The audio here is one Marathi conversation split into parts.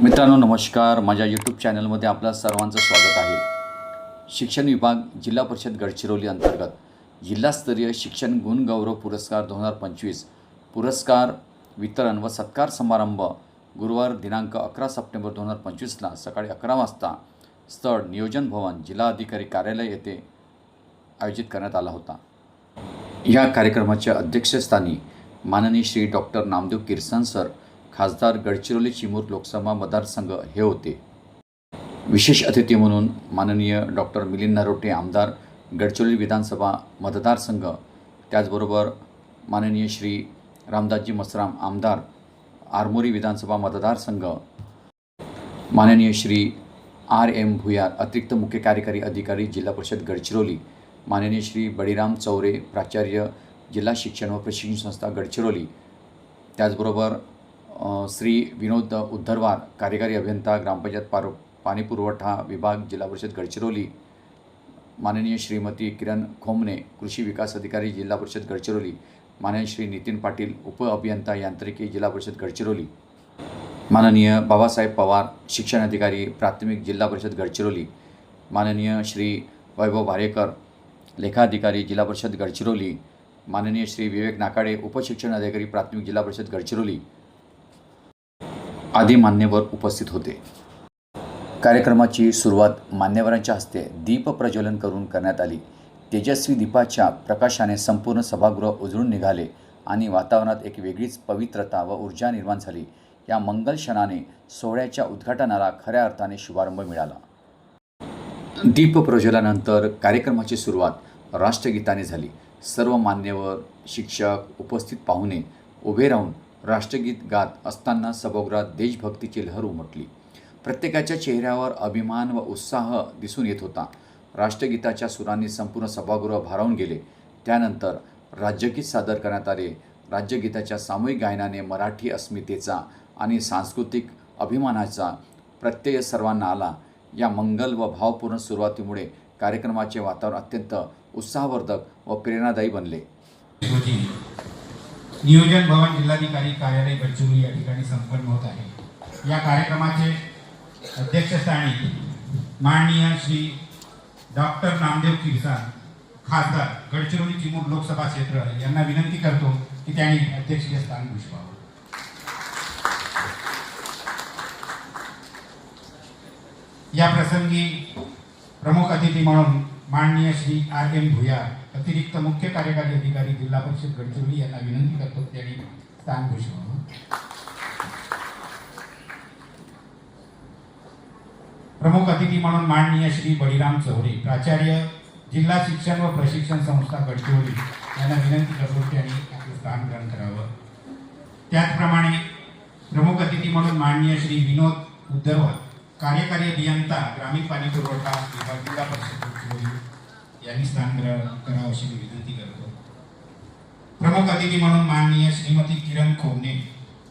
मित्रांनो नमस्कार. माझ्या यूट्यूब चॅनलमध्ये आपल्या सर्वांचं स्वागत आहे. शिक्षण विभाग जिल्हा परिषद गडचिरोली अंतर्गत जिल्हास्तरीय शिक्षण गुणगौरव पुरस्कार दोन हजार पंचवीस पुरस्कार वितरण व सत्कार समारंभ गुरुवार दिनांक अकरा सप्टेंबर दोन हजार पंचवीसला सकाळी अकरा वाजता स्थळ नियोजन भवन जिल्हाधिकारी कार्यालय येथे आयोजित करण्यात आला होता. या कार्यक्रमाच्या अध्यक्षस्थानी माननीय श्री डॉक्टर नामदेव किरसन सर खासदार गडचिरोली चिमूर लोकसभा मतदारसंघ हे होते. विशेष अतिथी म्हणून माननीय डॉक्टर मिलिंद नरोटे आमदार गडचिरोली विधानसभा मतदारसंघ. त्याचबरोबर माननीय श्री रामदासजी मसराम आमदार आरमोरी विधानसभा मतदारसंघ. माननीय श्री आर एम भुयार अतिरिक्त मुख्य कार्यकारी अधिकारी जिल्हा परिषद गडचिरोली. माननीय श्री बळीराम चौरे प्राचार्य जिल्हा शिक्षण व प्रशिक्षण संस्था गडचिरोली. त्याचबरोबर श्री विनोद उद्धरवार कार्यकारी अभियंता ग्रामपंचायत पारो पाणी पुरवठा विभाग जिल्हा परिषद गडचिरोली माननीय श्रीमती किरण खोमने कृषी विकास अधिकारी जिल्हा परिषद गडचिरोली माननीय श्री नितीन पाटील उप अभियंता यांत्रिकी जिल्हा परिषद गडचिरोली माननीय बाबासाहेब पवार शिक्षण अधिकारी प्राथमिक जिल्हा परिषद गडचिरोली माननीय श्री वैभव भारेकर लेखाधिकारी जिल्हा परिषद गडचिरोली माननीय श्री विवेक नाकाडे उपशिक्षण अधिकारी प्राथमिक जिल्हा परिषद गडचिरोली आदी मान्यवर उपस्थित होते. कार्यक्रमाची सुरुवात मान्यवरांच्या हस्ते दीप प्रज्वलन करून करण्यात आली. तेजस्वी दीपाच्या प्रकाशाने संपूर्ण सभागृह उजळून निघाले आणि वातावरणात एक वेगळीच पवित्रता व ऊर्जा निर्माण झाली. या मंगल क्षणाने सोहळ्याच्या उद्घाटनाला खऱ्या अर्थाने शुभारंभ मिळाला. दीप प्रज्वलानंतर कार्यक्रमाची सुरुवात राष्ट्रगीताने झाली. सर्व मान्यवर शिक्षक उपस्थित पाहुणे उभे राहून राष्ट्रगीत गात असताना सभागृहात देशभक्तीची लहर उमटली. प्रत्येकाच्या चेहऱ्यावर अभिमान व उत्साह दिसून येत होता. राष्ट्रगीताच्या सुरांनी संपूर्ण सभागृह भारावून गेले. त्यानंतर राज्यगीत सादर करण्यात आले. राज्यगीताच्या सामूहिक गायनाने मराठी अस्मितेचा आणि सांस्कृतिक अभिमानाचा प्रत्यय सर्वांना आला. या मंगल व भावपूर्ण सुरुवातीमुळे कार्यक्रमाचे वातावरण अत्यंत उत्साहवर्धक व प्रेरणादायी बनले. नियोजन भवन जिल्हाधिकारी कार्यालय गडचिरोली या ठिकाणी संपन्न होत आहे. या कार्यक्रमाचे अध्यक्षस्थानी माननीय श्री डॉक्टर नामदेव किरसार खासदार गडचिरोली चिमूर लोकसभा क्षेत्र यांना विनंती करतो की त्यांनी अध्यक्षीय स्थान भूषवावं. या प्रसंगी प्रमुख अतिथी म्हणून माननीय श्री आर एम भुया अतिरिक्त मुख्य कार्यकारी अधिकारी जिल्हा परिषद गडचिरोली यांना विनंती करतो त्यांनी स्थान भूषवावं. प्रमुख अतिथी म्हणून माननीय श्री बळीराम चौरे प्राचार्य जिल्हा शिक्षण व प्रशिक्षण संस्था गडचिरोली यांना विनंती करतो त्यांनी आपलं स्थान ग्रहण करावं. त्याचप्रमाणे प्रमुख अतिथी म्हणून माननीय श्री विनोद उद्धरवत कार्यकारी अभियंता ग्रामीण पाणी पुरवठा विभाग जिल्हा परिषद. यांनी स्थान करावं अशी मी विनंती करतो. प्रमुख अतिथी म्हणून माननीय श्रीमती किरण खोमने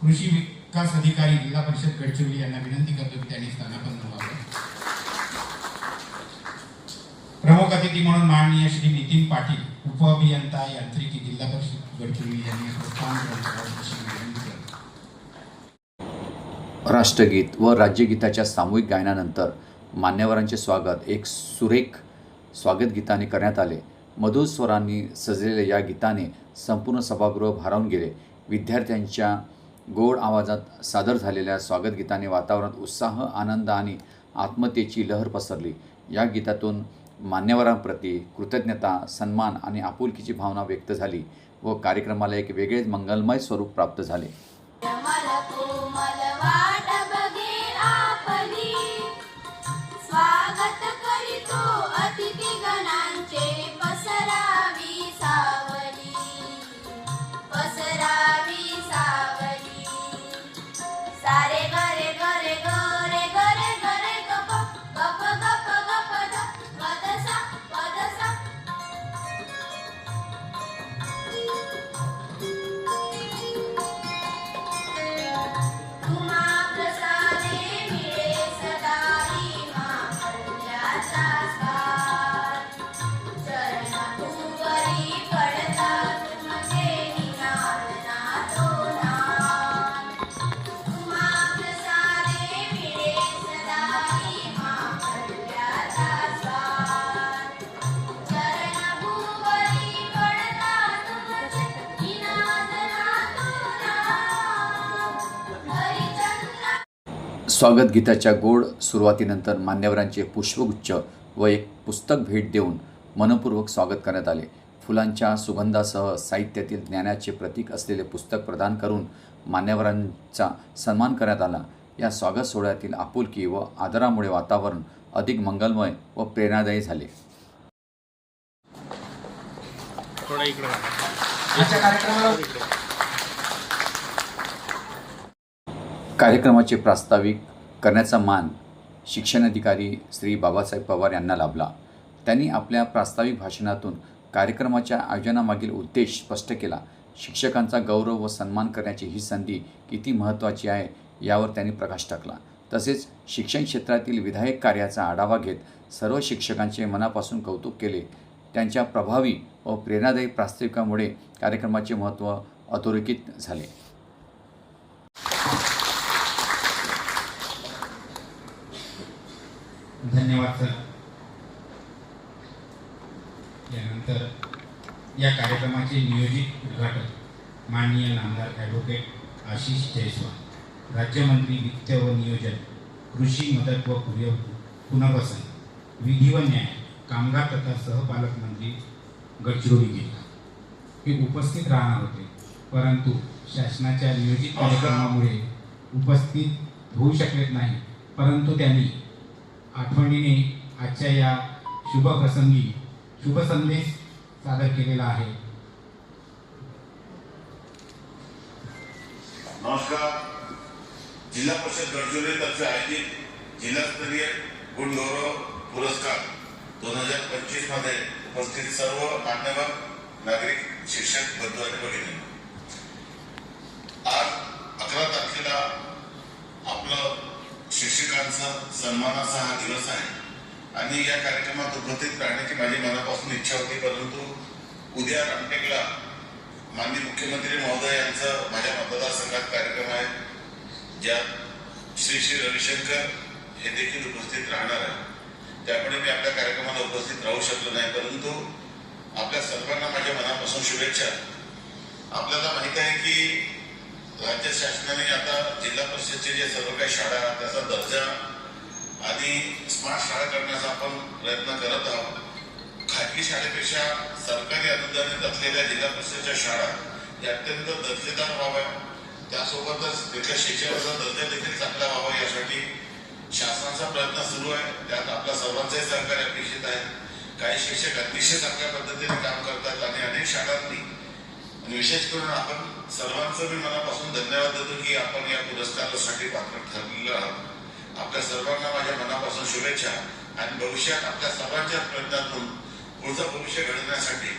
कृषी विकास अधिकारी जिल्हा परिषद गडचिरोली यांना विनंती करतो की त्यांनी स्थानापन्न व्हावं. प्रमुख अतिथी म्हणून माननीय श्री नितीन पाटील उपअभियंता यांत्रिकी जिल्हा परिषद गडचिरोली यांनी स्थान विनंती करतो. राष्ट्रगीत व राज्यगीताच्या सामूहिक गायनानंतर मान्यवरांचे स्वागत एक सुरेख स्वागत गीताने करण्यात आले. मधुर स्वरांनी सजलेल्या या गीताने संपूर्ण सभागृह भारावून गेले. विद्यार्थ्यांच्या गोड आवाजात सादर झालेल्या स्वागत गीताने वातावरणात उत्साह आनंद आणि आत्मतेची लहर पसरली. या गीतातून मान्यवरांप्रती कृतज्ञता सन्मान आणि आपुलकीची भावना व्यक्त झाली व कार्यक्रमाला एक वेगळेच मंगलमय स्वरूप प्राप्त झाले. स्वागत गीताच्या गोड सुरुवातीनंतर मान्यवरांचे पुष्पगुच्छ व एक पुस्तक भेट देऊन मनपूर्वक स्वागत करण्यात आले. फुलांच्या सुगंधासह साहित्यातील ज्ञानाचे प्रतीक असलेले पुस्तक प्रदान करून मान्यवरांचा सन्मान करण्यात आला. या स्वागत सोहळ्यातील आपुलकी व आदरामुळे वातावरण अधिक मंगलमय व प्रेरणादायी झाले. कार्यक्रमाचे प्रास्ताविक करण्याचा मान शिक्षणाधिकारी श्री बाबासाहेब पवार यांना लाभला. त्यांनी आपल्या प्रास्ताविक भाषणातून कार्यक्रमाच्या आयोजनामागील उद्देश स्पष्ट केला. शिक्षकांचा गौरव व सन्मान करण्याची ही संधी किती महत्त्वाची आहे यावर त्यांनी प्रकाश टाकला. तसेच शिक्षण क्षेत्रातील विधायक कार्याचा आढावा घेत सर्व शिक्षकांचे मनापासून कौतुक केले. त्यांच्या प्रभावी व प्रेरणादायी प्रास्ताविकामुळे कार्यक्रमाचे महत्त्व अधोरेखित झाले. धन्यवाद सर. यानंतर या कार्यक्रमाचे नियोजित उद्घाटक माननीय नामदार ॲडव्होकेट आशिष जयस्वाल राज्यमंत्री वित्त व नियोजन कृषी मदत व पुर्य पुनर्वसन विधी व न्याय कामगार तथा सहपालक मंत्री गडचिरोली जिल्हा. हे उपस्थित राहणार होते परंतु शासनाच्या नियोजित कार्यक्रमामुळे उपस्थित होऊ शकलेत नाही परंतु त्यांनी आठवणीने आजच्या या शुभ प्रसंगी शुभ संदेश सादर केलेला आहे. नमस्कार. जिल्हा परिषद गडचिरोलीतर्फे आयोजित जिल्हास्तरीय गुणगौरव पुरस्कार दोन हजार पंचवीसमध्ये उपस्थित सर्व मान्यवर नागरिक शिक्षक बंधू आणि भगिनी आज अकरा तारखेला आपलं शिक्षकांचा सन्मानाचा हा दिवस आहे. आणि या कार्यक्रमात उपस्थित राहण्याची माझी मनापासून इच्छा होती परंतु उद्या रामटेकला माननीय मुख्यमंत्री महोदय यांचा माझ्या मतदारसंघात कार्यक्रम आहे ज्यात श्री श्री रविशंकर हे देखील उपस्थित राहणार आहे त्यामुळे मी आपल्या कार्यक्रमाला उपस्थित राहू शकलो नाही परंतु आपल्या सर्वांना माझ्या मनापासून शुभेच्छा. आपल्याला माहीत आहे की राज्य शासनाने आता जिल्हा परिषदचे जे सर्व काही शाळा त्याचा दर्जा आणि स्मार्ट शाळा करण्याचा आपण प्रयत्न करत आहोत. खाजगी शाळेपेक्षा सरकारी अनुदानित असलेल्या जिल्हा परिषदेच्या शाळा या अत्यंत दर्जेदार व्हाव्या त्यासोबतच तिथल्या शिक्षणाचा दर्जा देखील चांगला व्हावा यासाठी शासनाचा प्रयत्न सुरू आहे. त्यात आपला सर्वांचाही सहकार्य अपेक्षित आहे. काही शिक्षक अतिशय चांगल्या पद्धतीने काम करतात आणि अनेक शाळांनी विशेष करून आपण सर्वांचं मी मनापासून धन्यवाद देतो की आपण या पुरस्कारासाठी पात्र ठरलेलो आहात. आपल्या सर्वांना माझ्या मनापासून शुभेच्छा आणि भविष्यात आपल्या सर्वांच्या प्रयत्नातून पुढचं भविष्य घडवण्यासाठी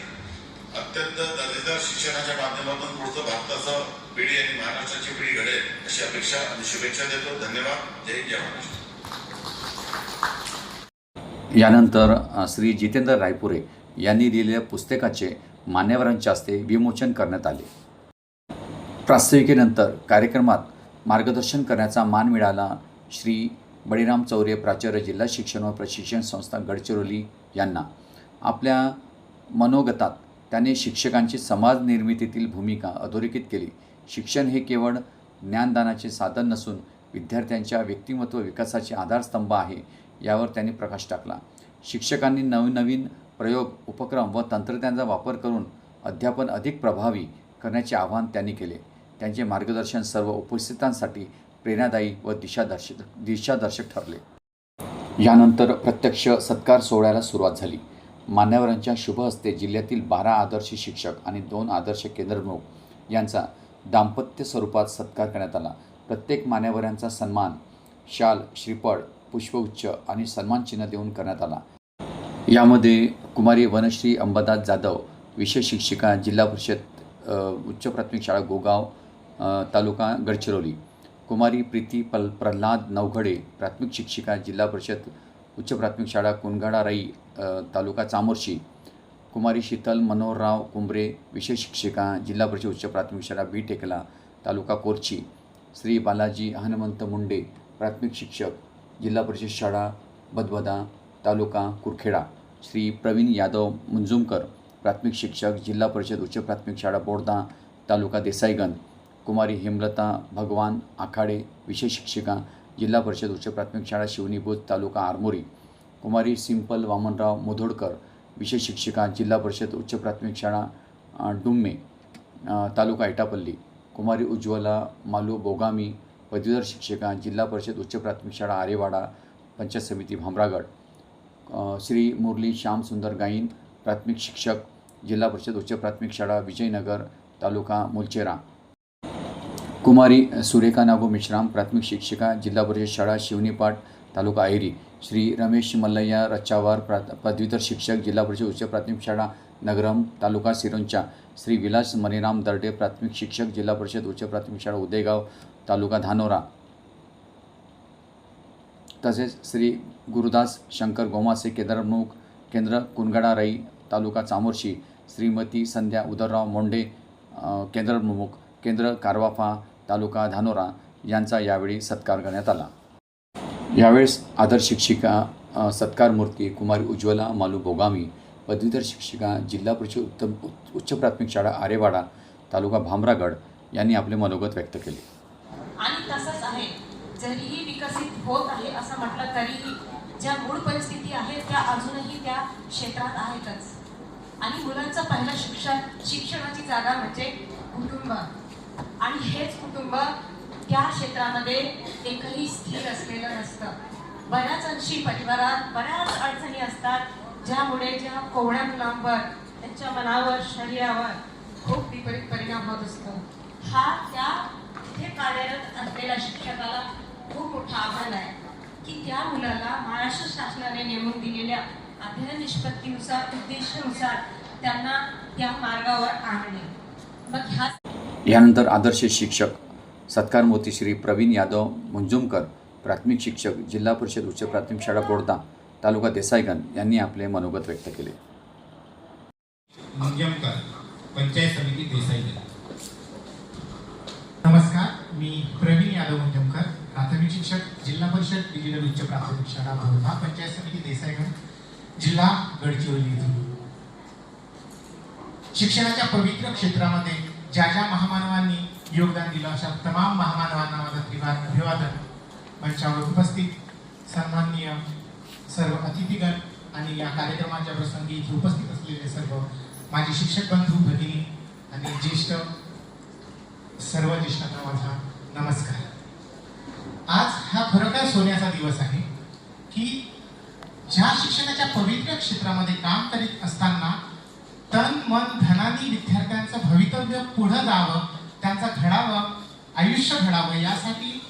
अत्यंत दर्जेदार शिक्षणाच्या माध्यमातून पुढचं भारताचं पिढी आणि महाराष्ट्राची पिढी घडेल अशी अपेक्षा आणि शुभेच्छा देतो. धन्यवाद. जय जय महाराष्ट्र. यानंतर श्री जितेंद्र रायपुरे यांनी लिहिलेल्या पुस्तकाचे मान्यवरांच्या हस्ते विमोचन करण्यात आले. प्रास्ताविकेनंतर कार्यक्रमात मार्गदर्शन करण्याचा मान मिळाला श्री बळीराम चौरे प्राचार्य जिल्हा शिक्षण व प्रशिक्षण संस्था गडचिरोली यांना. आपल्या मनोगतात त्याने शिक्षकांची समाज निर्मितीतील भूमिका अधोरेखित केली. शिक्षण हे केवळ ज्ञानदानाचे साधन नसून विद्यार्थ्यांच्या व्यक्तिमत्व विकासाचे आधारस्तंभ आहे यावर त्यांनी प्रकाश टाकला. शिक्षकांनी नवनवीन प्रयोग उपक्रम व तंत्रज्ञानाचा वापर करून अध्यापन अधिक प्रभावी करण्याचे आवाहन त्यांनी केले. त्यांचे मार्गदर्शन सर्व उपस्थितांसाठी प्रेरणादायी व दिशादर्शक दिशादर्शक ठरले. यानंतर प्रत्यक्ष सत्कार सोहळ्याला सुरुवात झाली. मान्यवरांच्या शुभ हस्ते जिल्ह्यातील बारा आदर्श शिक्षक आणि दोन आदर्श केंद्रप्रमुख यांचा दाम्पत्य स्वरूपात सत्कार करण्यात आला. प्रत्येक मान्यवरांचा सन्मान शाल श्रीफळ पुष्पगुच्छ आणि सन्मानचिन्ह देऊन करण्यात आला. यामध्ये कुमारी वनश्री अंबादास जाधव विशेष शिक्षिका जिल्हा परिषद उच्च प्राथमिक शाळा गोगाव तालुका गडचिरोली. कुमारी प्रीती पल प्रल्हाद नवघडे प्राथमिक शिक्षिका जिल्हा परिषद उच्च प्राथमिक शाळा कुनगाडा राई तालुका चामोर्शी. कुमारी शीतल मनोहरराव कुंबरे विशेष शिक्षिका जिल्हा परिषद उच्च प्राथमिक शाळा बी टेकला तालुका कोरची. श्री बालाजी हनुमंत मुंडे प्राथमिक शिक्षक जिल्हा परिषद शाळा बदबदा तालुका कुरखेडा. श्री प्रवीण यादव मुंजुमकर प्राथमिक शिक्षक जिल्हा परिषद उच्च प्राथमिक शाळा बोर्दा तालुका देसाईगंज कुमारी हेमलता भगवान आखाडे विशेष शिक्षिका जिल्हा परिषद उच्च प्राथमिक शाळा शिवनीभूत तालुका आरमोरी कुमारी सिंपल वामनराव मुधोडकर विषय शिक्षिका जिल्हा परिषद उच्च प्राथमिक शाळा डुम्मे तालुका एटापल्ली कुमारी उज्ज्वला मालू बोगामी पदवीधर शिक्षिका जिल्हा परिषद उच्च प्राथमिक शाळा आरेवाडा पंचायत समिती भामरागड. श्री मुरली श्याम सुंदर गाईन प्राथमिक शिक्षक, जिल्हा परिषद उच्च प्राथमिक शाळा, विजयनगर, तालुका मुलचेरा. कुमारी सुरेखा नागो मिश्राम प्राथमिक शिक्षिका, जिल्हा परिषद शाळा शिवनीपाट तालुका ऐरी. श्री रमेश मल्लय्या रच्चावार पदवीधर शिक्षक, जिल्हा परिषद उच्च प्राथमिक शाळा, नगरम, तालुका सिरोंचा. श्री विलास मणिराम दर्डे प्राथमिक शिक्षक, जिल्हा परिषद उच्च प्राथमिक शाळा, उदयगाव, तालुका धानोरा. तसेच श्री गुरुदास शंकर गोमासे केंद्रप्रमुख केंद्र कुनगडा राई तालुका चामोर्शी श्रीमती संध्या उदरराव मोंडे केंद्रप्रमुख केंद्र कारवाफा तालुका धानोरा यांचा यावेळी सत्कार करण्यात आला. यावेळेस आदर शिक्षिका सत्कार मूर्ती कुमारी उज्ज्वला मालू बोगामी पदवीधर शिक्षिका जिल्हा परिषद उत्तम उच्च- उच्च प्राथमिक शाळा आरेवाडा तालुका भामरागड यांनी आपले मनोगत व्यक्त केले. आणि तसंच जरीही विकसित होत आहे असं म्हटलं तरीही ज्या मूळ परिस्थिती आहेत त्या अजूनही त्या क्षेत्रात आहेतच. आणि मुलांचं पहिलं शिक्षण शिक्षणाची जागा म्हणजे कुटुंब. आणि हेच कुटुंब त्या क्षेत्रामध्ये एकही स्थिर असलेलं नसतं. बऱ्याच अंशी परिवारात बऱ्याच अडचणी असतात ज्यामुळे ज्या कोवळ्या मुलांवर त्यांच्या मनावर शरीरावर खूप विपरीत परिणाम होत असतो. हा त्या तिथे कार्यरत असलेल्या शिक्षकाला खूप मोठं आव्हान आहे की त्या मुलाला महाराष्ट्र शासनाने नेमून दिलेल्या अध्ययन निष्पत्तीनुसार उद्देशानुसार त्यांना त्या मार्गावर आणणे मग ह्या यानंतर आदर्श शिक्षक सत्कार मोती श्री प्रवीण यादव मुंजुमकर प्राथमिक शिक्षक जिल्हा परिषद उच्च प्राथमिक शाळा बोर्दा तालुका देसाईगंज यांनी आपले मनोगत व्यक्त केले. मंजमकर पंचायत समिती देसाईगंज नमस्कार मी प्रवीण यादव मुंजमकर प्राथमिक शिक्षक जिल्हा परिषद डिजिटल उच्च प्राथमिक शाळा बोर्धा पंचायत समिती देसाईगड जिल्हा गडचिरोली शिक्षणाच्या पवित्र क्षेत्रामध्ये ज्या ज्या महामानवांनी योगदान दिलं अशा तमाम महामानवांना माझं त्रिवार अभिवादन. मंचावर उपस्थित सन्माननीय सर्व अतिथीगण आणि या कार्यक्रमाच्या प्रसंगी इथे उपस्थित असलेले सर्व माझे शिक्षक बंधू भगिनी आणि ज्येष्ठ सर्व ज्येष्ठांना माझा नमस्कार. आज हा खरोखर सोन्याचा दिवस आहे की ज्या शिक्षणाच्या पवित्र क्षेत्रामध्ये काम करीत असताना तन मन धनानी विद्यार्थ्यांचं भवितव्य पुढं जावं त्यांचं घडावं आयुष्य घडावं यासाठी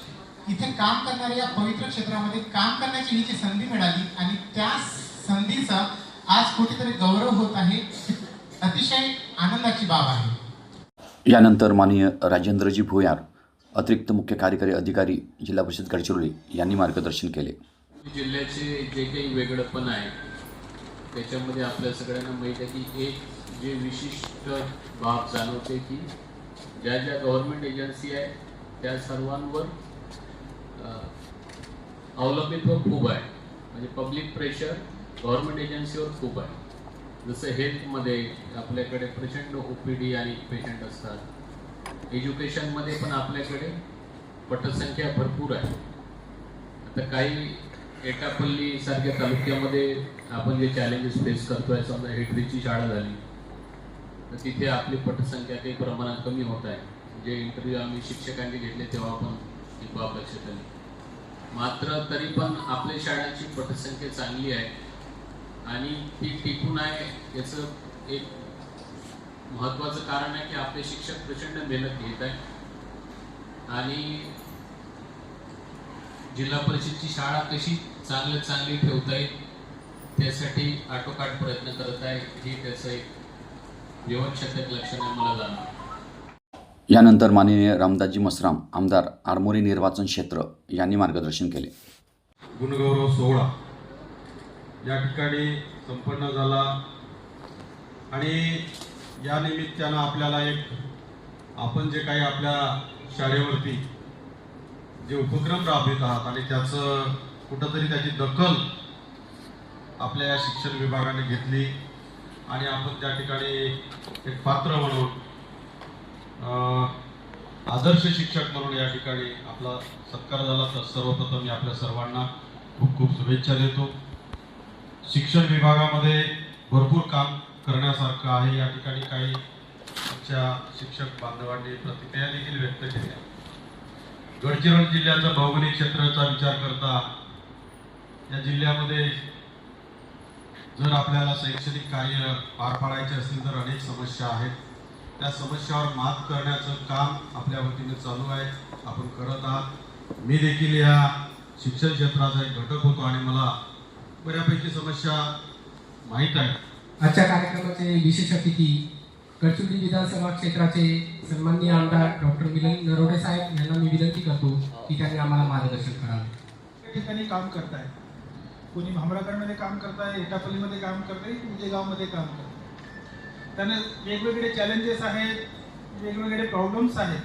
इथे काम करणाऱ्या या पवित्र क्षेत्रामध्ये काम करण्याची ही जी संधी मिळाली आणि त्या संधीचा आज कुठेतरी गौरव होत आहे अतिशय आनंदाची बाब आहे. यानंतर माननीय राजेंद्रजी भुयार अतिरिक्त मुख्य कार्यकारी अधिकारी जिल्हा परिषद गडचिरोली यांनी मार्गदर्शन केले. जिल्ह्याचे जे काही वेगळंपण आहे त्याच्यामध्ये आपल्या सगळ्यांना माहीत आहे की एक जे विशिष्ट बाब जाणवते की ज्या ज्या गव्हर्नमेंट एजन्सी आहे त्या सर्वांवर अवलंबित्व खूप आहे. म्हणजे पब्लिक प्रेशर गव्हर्नमेंट एजन्सीवर खूप आहे. जसं हेल्थमध्ये आपल्याकडे प्रचंड ओ पी डी आणि पेशंट असतात. एज्युकेशनमध्ये पण आपल्याकडे पटसंख्या भरपूर आहे. आता काही एटापल्ली सारख्या तालुक्यामध्ये आपण जे चॅलेंजेस फेस करतोय समजा हेटरीची शाळा झाली तर तिथे आपली पटसंख्या काही प्रमाणात कमी होत आहे. जे इंटरव्ह्यू आम्ही शिक्षकांनी घेतले तेव्हा आपण ही बाब लक्षात आली मात्र तरी पण आपल्या शाळांची पटसंख्या चांगली आहे आणि ती टिकून आहे याचं एक महत्त्वाचं कारण आहे की आपले शिक्षक प्रचंड मेहनत घेत आहे आणि जिल्हा परिषदची शाळा कशी चांगल्यात चांगली ठेवता येईल त्यासाठी आटोकाट प्रयत्न करत आहे. हे त्याचं एक जीवनशतक लक्षण आहे मला जाणवतं. यानंतर माननीय रामदासजी मसराम आमदार आरमोरी निर्वाचन क्षेत्र यांनी मार्गदर्शन केले. गुणगौरव सोहळा या ठिकाणी संपन्न झाला. आणि या निमित्तानं आपल्याला एक आपण जे काही आपल्या शाळेवरती जे उपक्रम राबवित आहात आणि त्याचं कुठंतरी त्याची दखल आपल्या या शिक्षण विभागाने घेतली आणि आपण त्या ठिकाणी एक पात्र म्हणून आदर्श शिक्षक म्हणून या ठिकाणी आपला सत्कार झाला. तर सर्वप्रथम मी आपल्या सर्वांना खूप खूप शुभेच्छा देतो. शिक्षण विभागामध्ये भरपूर काम करण्यासारखं आहे. या ठिकाणी काही आमच्या शिक्षक बांधवांनी प्रतिक्रिया देखील व्यक्त केल्या गडचिरोली जिल्ह्याचा भौगोलिक क्षेत्राचा विचार करता या जिल्ह्यामध्ये जर आपल्याला शैक्षणिक कार्य पार पाडायचे असतील तर अनेक समस्या आहेत. त्या समस्यावर मात करण्याचं काम आपल्या वतीने चालू आहे. आपण करत आहात. मी देखील या शिक्षण क्षेत्राचा एक घटक होतो आणि मला बऱ्यापैकी समस्या माहीत आहे आजच्या कार्यक्रमाचे विशेष अतिथी गडचिरोली विधानसभा क्षेत्राचे सन्माननीय आमदार डॉक्टर मिलन नरोडे साहेब यांना मी विनंती करतो की त्यांनी आम्हाला मार्गदर्शन करावे. ठिकाणी काम करताय. कोणी भामरागडमध्ये काम करताय एटापल्लीमध्ये काम करताय उजेगावमध्ये काम करताय. त्यांना वेगवेगळे चॅलेंजेस आहेत वेगवेगळे प्रॉब्लेम्स आहेत.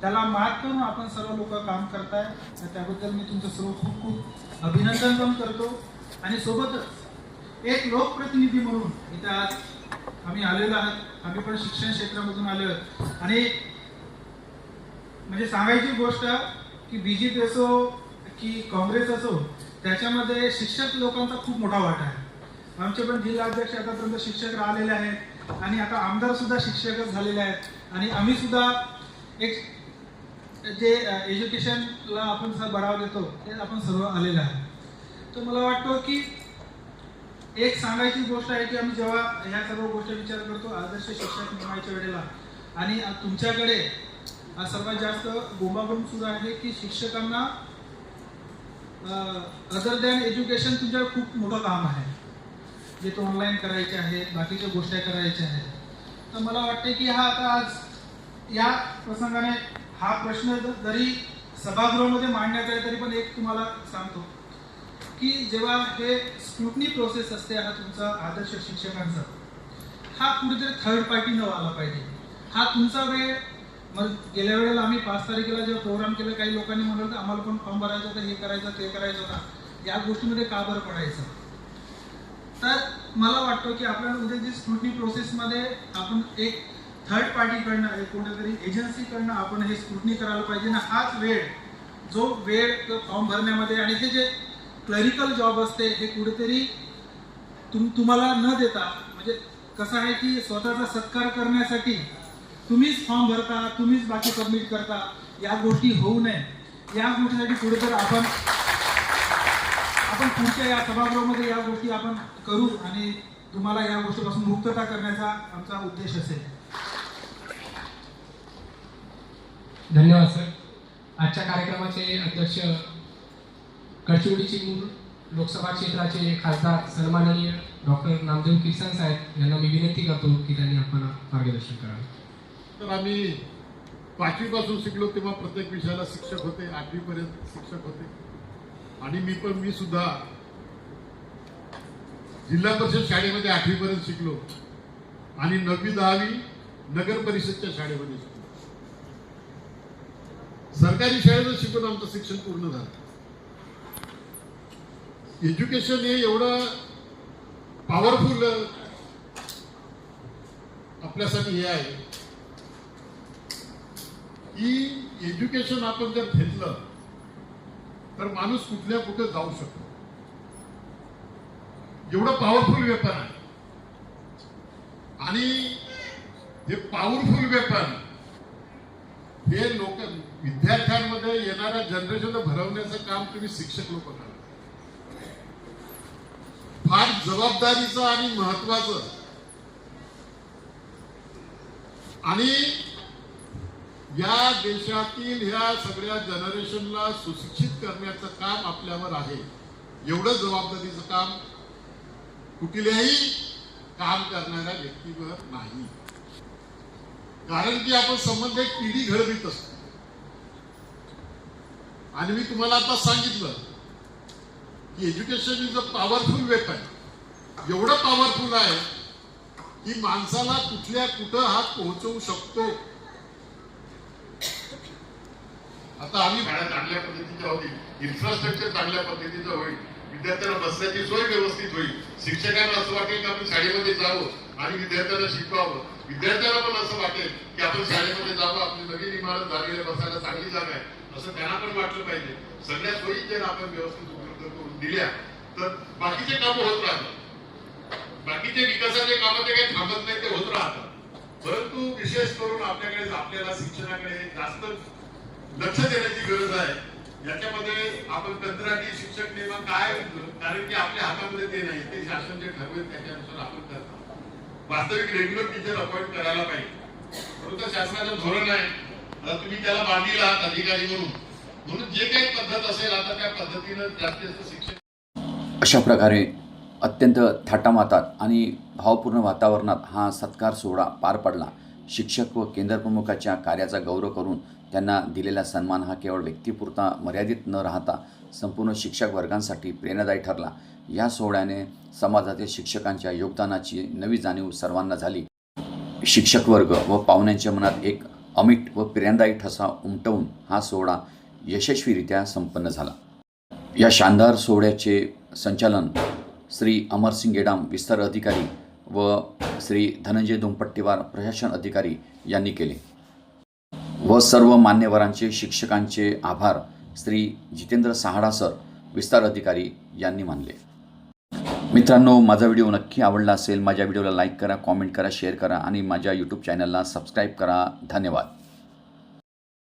त्याला मात करून आपण सर्व लोक काम करताय. तर त्याबद्दल मी तुमचं सर्व खूप खूप अभिनंदन पण करतो. आणि सोबतच एक लोकप्रतिनिधी म्हणून इथे आज आम्ही आलेलो आहात. आम्ही पण शिक्षण क्षेत्रामधून आलो आहोत. आणि म्हणजे सांगायची गोष्ट की बी जे पी असो की काँग्रेस असो त्याच्यामध्ये शिक्षक लोकांचा खूप मोठा वाटा आहे. आमचे पण जिल्हाध्यक्ष आतापर्यंत शिक्षक राहिलेले आहेत. आणि आता आमदार सुद्धा शिक्षकच झालेले आहेत. आणि आम्ही सुद्धा एक जे एज्युकेशनला आपण बढावा देतो ते आपण सर्व आलेलं आहे तर मला वाटतं की एक सांगायची गोष्ट आहे की आम्ही जेव्हा ह्या सर्व गोष्टी विचार करतो आदर्श शिक्षक नेमायच्या वेळेला आणि तुमच्याकडे सर्वात जास्त बोंबाबोंब सुरू आहे की शिक्षकांना अदर दॅन एज्युकेशन तुमच्याकडे खूप मोठं काम आहे. जे तो ऑनलाईन करायचे आहेत बाकीच्या गोष्टी करायच्या आहेत. तर मला वाटते की हा आता आज या प्रसंगाने हा प्रश्न जरी सभागृहामध्ये मांडण्यात आहे तरी पण एक तुम्हाला सांगतो. की जेव्हा हे स्क्रुटनी प्रोसेस असते हा तुमचा आदर्श शिक्षकांचा. हा कुठेतरी थर्ड पार्टी न आला पाहिजे. हा तुमचा वेळ मग गेल्या वेळेला आम्ही पाच तारखेला जेव्हा प्रोग्राम केला काही लोकांनी म्हटलं तर आम्हाला पण फॉर्म भरायचा होता हे करायचं ते करायचं होता. या गोष्टीमध्ये का बरं पडायचं? तर मला वाटतं की आपल्याला उद्या जी स्क्रुटनी प्रोसेसमध्ये आपण एक थर्ड पार्टीकडनं एक कुठेतरी एजन्सीकडनं आपण हे स्क्रुटनी करायला पाहिजे. ना हाच वेळ जो वेळ फॉर्म भरण्यामध्ये आणि हे जे क्लरिकल जॉब असते हे कुठेतरी तुम तुम्हाला न देता म्हणजे कसं आहे की स्वतःचा सत्कार करण्यासाठी तुम्हीच फॉर्म भरता तुम्हीच बाकी सबमिट करता या गोष्टी होऊ नये. या गोष्टीसाठी कुठेतरी आपण आपण पुढच्या या सभागृहामध्ये या गोष्टी आपण करू आणि तुम्हाला या गोष्टीपासून मुक्तता करण्याचा आमचा उद्देश असेल. धन्यवाद सर. आजच्या कार्यक्रमाचे अध्यक्ष गडचिरोलीचे मूळ लोकसभा क्षेत्राचे खासदार सन्माननीय डॉक्टर नामदेव किसन साहेब यांना मी विनंती करतो की त्यांनी आपण मार्गदर्शन करावे. तर आम्ही पाचवीपासून शिकलो तेव्हा प्रत्येक विषयाला शिक्षक होते आठवीपर्यंत शिक्षक होते. आणि मी पण मी सुद्धा जिल्हा परिषद शाळेमध्ये आठवीपर्यंत शिकलो. आणि नववी दहावी नगर परिषदच्या शाळेमध्ये शिकलो. सरकारी शाळेत शिकून आमचं शिक्षण पूर्ण झालं. एज्युकेशन हे एवढं पॉवरफुल आपल्यासाठी हे आहे. की एज्युकेशन आपण जर घेतलं तर माणूस कुठल्या कुठे जाऊ शकतो. एवढं पॉवरफुल वेपन आहे. आणि हे पॉवरफुल वेपन हे लोक विद्यार्थ्यांमध्ये येणाऱ्या जनरेशनला भरवण्याचं काम तुम्ही शिक्षक लोक करा. फार जबाबदारीचं आणि महत्वाचं. आणि या देशातील ह्या सगळ्या जनरेशनला सुशिक्षित करण्याचं काम आपल्यावर आहे. एवढं जबाबदारीचं काम कुठल्याही काम करणाऱ्या व्यक्तीवर नाही. कारण की आपण संबंध एक पिढी घडवीत असतो. आणि मी तुम्हाला आता सांगितलं की education is a powerful weapon. एवढं पॉवरफुल आहे की माणसाला कुठल्या कुठं हात पोहोचवू शकतो. आता आम्ही शाळा चांगल्या पद्धतीच्या होतील इन्फ्रास्ट्रक्चर चांगल्या पद्धतीचं होईल विद्यार्थ्यांना बसण्याची सोय व्यवस्थित होईल शिक्षकांना असं वाटेल की आपण शाळेमध्ये जावं आणि विद्यार्थ्यांना शिकवावं. विद्यार्थ्यांना पण असं वाटेल की आपण शाळेमध्ये जावं आपली नवीन इमारत झालेली बसायला चांगली जागा आहे. असं त्यांना पण वाटलं पाहिजे. सगळ्या सोयी जर आपण व्यवस्थित उपलब्ध करून दिल्या तर बाकीचे काम होत राहतात. बाकीचे विकासाचे काम ते काही थांबत नाही ते होत राहतात. परंतु विशेष करून आपल्याकडे आपल्याला शिक्षणाकडे जास्त लक्ष देण्याची गरज आहे याच्यामध्ये आपण कंत्राटी शिक्षक नेमक काय कारण की आपल्या हातामध्ये ते नाही ते शासन जे ठरवेल त्याच्यानुसार आपण करतो. वास्तविक रेग्युलर टीचर अपॉइंट करायला पाहिजे. परंतु शासनाचं धोरण आहे तुम्ही त्याला बांधील आहात अधिकारी म्हणून. म्हणून जे काही पद्धत असेल आता त्या पद्धतीनं जास्तीत जास्त शिक्षण अशा प्रकारे अत्यंत थाटामातात आणि भावपूर्ण वातावरणात हा सत्कार सोहळा पार पडला. शिक्षक व केंद्रप्रमुखाच्या कार्याचा गौरव करून त्यांना दिलेला सन्मान हा केवळ व्यक्तिपुरता मर्यादित न राहता संपूर्ण शिक्षक वर्गांसाठी प्रेरणादायी ठरला. या सोहळ्याने समाजातील शिक्षकांच्या योगदानाची नवी जाणीव सर्वांना झाली. शिक्षक वर्ग व पाहुण्यांच्या मनात एक अमिट व प्रियांदाई ठसा उमटवून हा सोहळा यशस्वीरित्या संपन्न झाला. या शानदार सोहळ्याचे संचालन श्री अमरसिंग गेडाम विस्तार अधिकारी व श्री धनंजय दुमपट्टीवार प्रशासन अधिकारी यांनी केले. व सर्व मान्यवरांचे शिक्षकांचे आभार श्री जितेंद्र सहाडा सर विस्तार अधिकारी यांनी मानले. मित्रांनो माझा व्हिडिओ नक्की आवडला असेल माझ्या व्हिडिओला लाईक करा कॉमेंट करा शेअर करा आणि माझ्या यूट्यूब चॅनलला सबस्क्राईब करा. धन्यवाद.